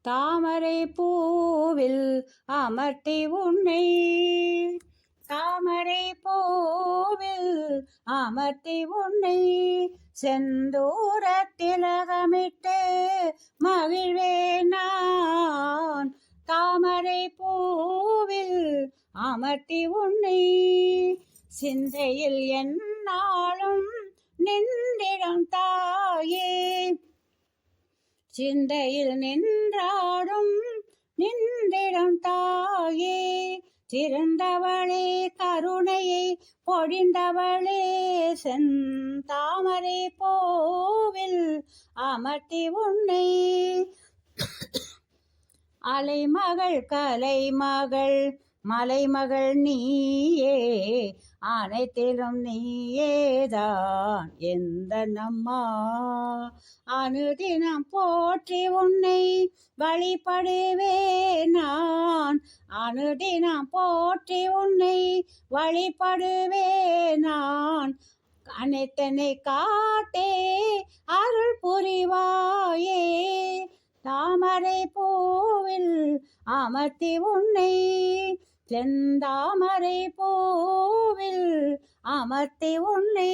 தாமரை பூவில் அமர்த்தி உன்னை. தாமரை பூவில் அமர்த்தி உன்னை. செந்தூர திலகமிட்டு மகிழ்வேன் நான். தாமரை பூவில் அமர்த்தி உன்னை. சிந்தையில் என்னாலும் நின்றிடம் தாயே. சிந்தையில் நின்றாடும் நின்றிடம் தாயே. சிறந்தவளே கருணையை பொழிந்தவளே செந்தாமரை போவில் அமர்த்தி உன்னை. அலைமகள் கலைமகள் மலைமகள் நீயே அனைத்திலும் நீயேதான் எந்த நம்மா. அனுதினம் போற்றி உன்னை வழிபடுவே நான். அனுதினம் போற்றி உன்னை வழிபடுவே நான். அனைத்தனை காட்டே அருள் புரிவாயே. தாமரை பூவில் அமர்த்தி உன்னை செந்தாமரை பூவில் அமர்த்தி உன்னை